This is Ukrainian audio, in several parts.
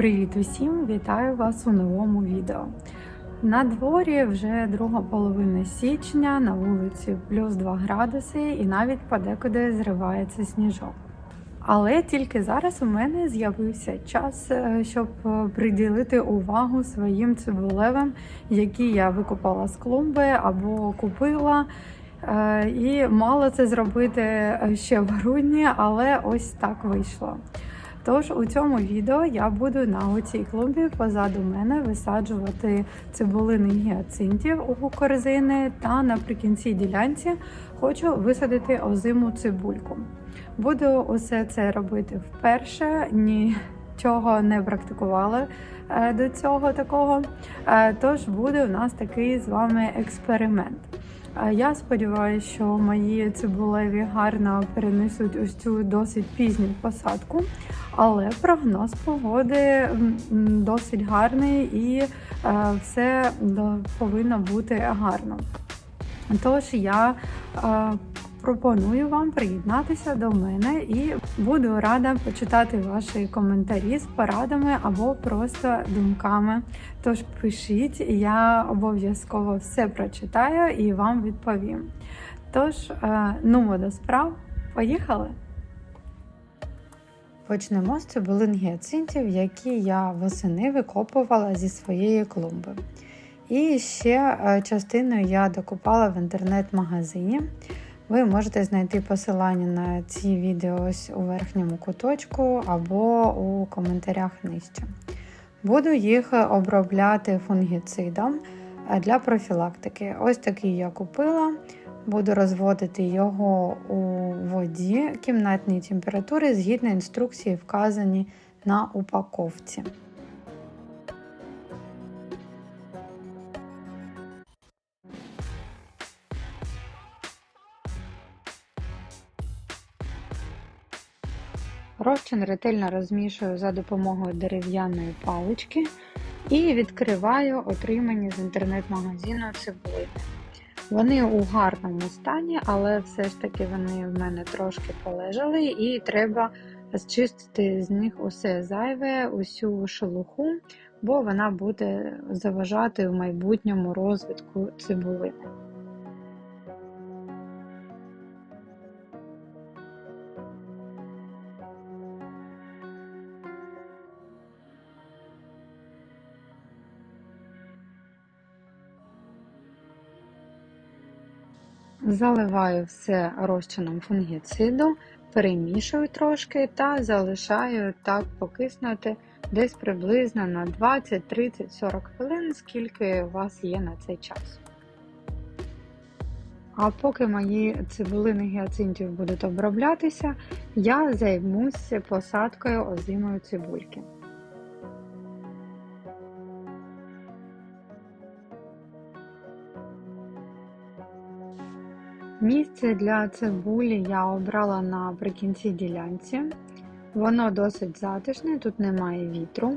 Привіт усім! Вітаю вас у новому відео. На дворі вже друга половина січня, на вулиці плюс 2 градуси і навіть подекуди зривається сніжок. Але тільки зараз у мене з'явився час, е, щоб приділити увагу своїм цибулевим, які я викупала з клумби або купила. Е, І мало це зробити е, ще в грудні, але ось так вийшло. Тож у цьому відео я буду на оцій клумбі позаду мене висаджувати цибулини гіацинтів у корзини та наприкінці ділянці хочу висадити озиму цибульку. Буду усе це робити вперше, нічого не практикувала е, до цього такого. Е, Тож буде у нас такий з вами експеримент. Е, Я сподіваюся, що мої цибулеві гарно перенесуть ось цю досить пізню посадку, але прогноз погоди досить гарний і е, все повинно бути гарно. Тож я е, пропоную вам приєднатися до мене і буду рада почитати ваші коментарі з порадами або просто думками. Тож пишіть, я обов'язково все прочитаю і вам відповім. Тож, е, ну до справ, поїхали! Почнемо з цибулин гіацинтів, які я восени викопувала зі своєї клумби. І ще е, частину я докупала в інтернет-магазині. Ви можете знайти посилання на ці відео ось у верхньому куточку або у коментарях нижче. Буду їх обробляти фунгіцидом е, для профілактики. Ось такий я купила. Буду розводити його у воді кімнатної температури згідно інструкції, вказані на упаковці. Розчин ретельно розмішую за допомогою дерев'яної палички і відкриваю отримані з інтернет-магазину цибулини. Вони у гарному стані, але все ж таки вони в мене трошки полежали, і треба зчистити з них усе зайве, усю шелуху, бо вона буде заважати в майбутньому розвитку цибулини. Заливаю все розчином фунгіциду, перемішую трошки та залишаю так покиснути десь приблизно на 20, 30, 40 хвилин, скільки у вас є на цей час. А поки мої цибулини гіацинтів будуть оброблятися, я займусь посадкою озимої цибульки. Місце для цибулі я обрала наприкінці ділянці. Воно досить затишне, тут немає вітру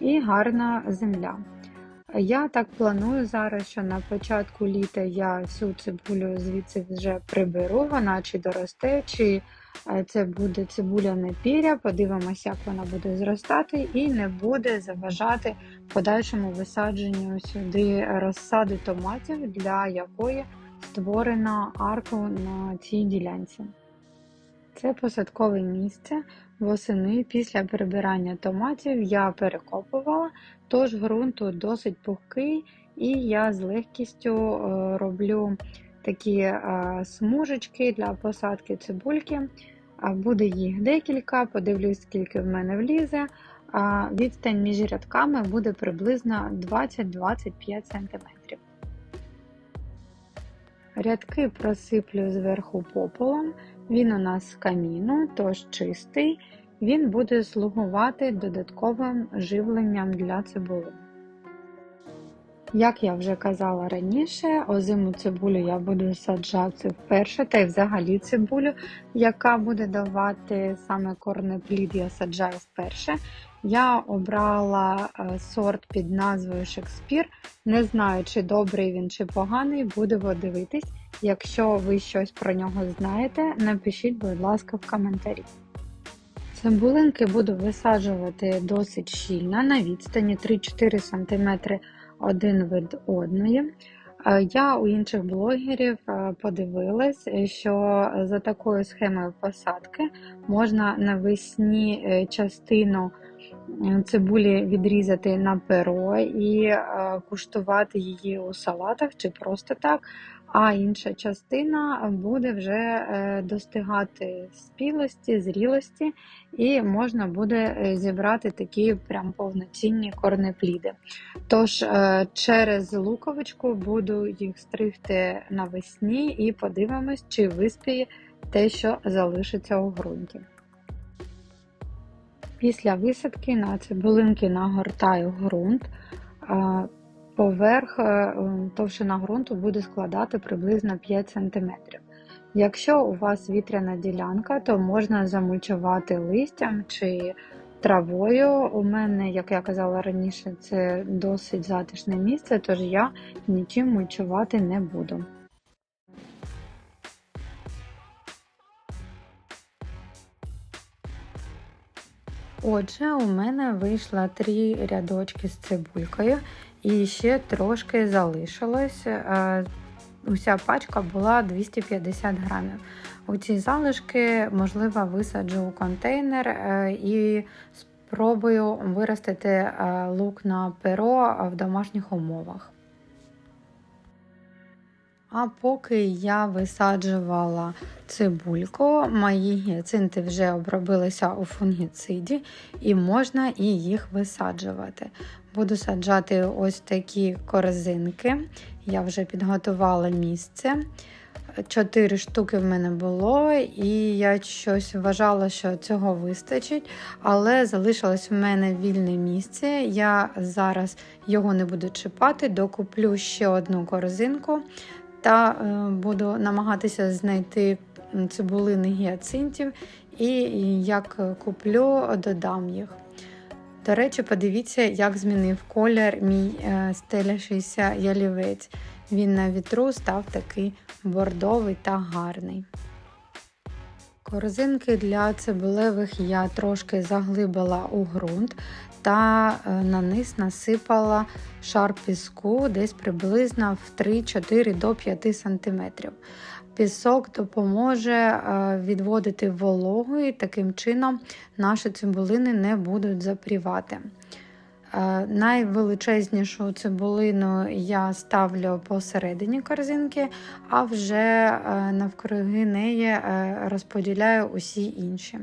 і гарна земля. Я так планую зараз, що на початку літа я всю цибулю звідси вже приберу, вона чи доросте, чи е, це буде цибуляне піря. Подивимося, як вона буде зростати, і не буде заважати подальшому висадженню сюди розсади томатів, для якої створено арку на цій ділянці. Це посадкове місце. Восени після прибирання томатів я перекопувала, тож ґрунт тут досить пухкий, і я з легкістю е, роблю такі е, смужечки для посадки цибульки. Буде їх декілька, подивлюсь, скільки в мене влізе. Відстань між рядками буде приблизно 20-25 см. Рядки просиплю зверху пополом, він у нас з каміну, тож чистий, він буде слугувати додатковим живленням для цибули. Як я вже казала раніше, озиму цибулю я буду саджати вперше, та й взагалі цибулю, яка буде давати саме корнеплід, я саджаю вперше. Я обрала е, сорт під назвою Шекспір. Не знаю, чи добрий він, чи поганий, будемо дивитись. Якщо ви щось про нього знаєте, напишіть, будь ласка, в коментарі. Цибулинки буду висаджувати досить щільно на відстані 3-4 см один від одної. Е, Я у інших блогерів е, подивилась, е, що за такою схемою посадки можна навесні частину цибулі відрізати на перо і куштувати її у салатах чи просто так. А інша частина буде вже е, достигати спілості, зрілості, і можна буде е, зібрати такі прям повноцінні корнепліди. Тож е, через луковичку буду їх стригти навесні і подивимось, чи виспіє те, що залишиться у ґрунті. Після висадки на цибулинки нагортаю ґрунт. Поверх е, товщина ґрунту буде складати приблизно 5 см. Якщо у вас вітряна ділянка, то можна замульчувати листям чи травою. У мене, як я казала раніше, це досить затишне місце, тож я нічим мульчувати не буду. Отже, у мене вийшло три рядочки з цибулькою і ще трошки залишилось. Е, Уся пачка була 250 грамів. У ці залишки, можливо, висаджу у контейнер е, і спробую виростити е, лук на перо в домашніх умовах. А поки я висаджувала цибульку, мої гіацинти вже обробилися у фунгіциді і можна і їх висаджувати. Буду саджати ось такі корзинки. Я вже підготувала місце. Чотири штуки в мене було, і я щось вважала, що цього вистачить, але залишилось в мене вільне місце. Я зараз його не буду чіпати, докуплю ще одну корзинку та е, буду намагатися знайти цибулини гіацинтів, і як куплю, додам їх. До речі, подивіться, як змінив колір мій е, стелящийся ялівець. Він на вітру став такий бордовий та гарний. Корзинки для цибулевих я трошки заглибила у ґрунт та е, на низ насипала шар піску десь приблизно в 3-4 до 5 см. Пісок допоможе е, відводити вологу і таким чином наші цибулини не будуть запрівати. Е, найвеличезнішу цибулину я ставлю посередині корзинки, а вже е, навкруги неї розподіляю усі інші.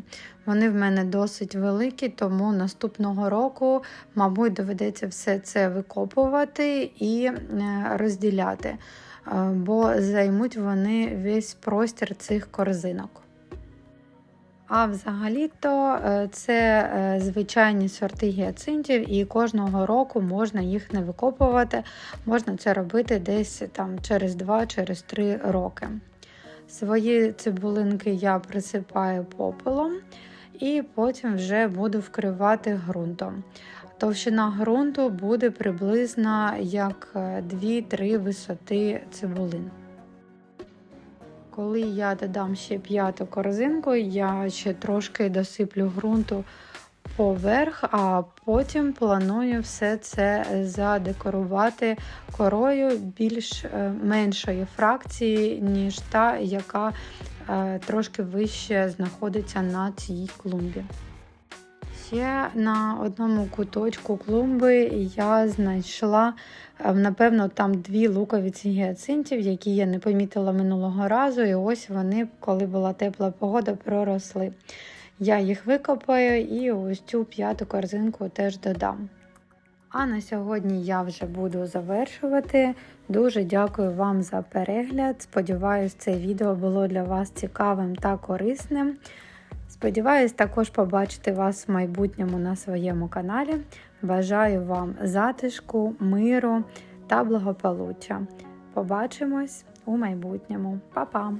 Вони в мене досить великі, тому наступного року, мабуть, доведеться все це викопувати і розділяти бо займуть вони весь простір цих корзинок. А взагалі-то е, це е, звичайні сорти гіацинтів, і кожного року можна їх не викопувати, можна це робити десь там через 2-3 через роки. Свої цибулинки я присипаю попелом і потім вже буду вкривати ґрунтом. Товщина ґрунту буде приблизно як 2-3 е, висоти цибулин. Коли я додам ще п'яту корзинку, я ще трошки досиплю ґрунту поверх, а потім планую все це задекорувати корою більш е, меншої фракції, ніж та, яка е, трошки вище знаходиться на цій клумбі. Ще на одному куточку клумби я знайшла, е, напевно, там дві луковиці гіацинтів, які я не помітила минулого разу, і ось вони, коли була тепла погода, проросли. Я їх викопаю і ось цю п'яту корзинку теж додам. А на сьогодні я вже буду завершувати. Дуже дякую вам за перегляд. Сподіваюсь, це відео було для вас цікавим та корисним. Сподіваюсь, також побачити вас в майбутньому на своєму каналі. Бажаю вам затишку, миру та благополуччя. Побачимось у майбутньому. Па-па!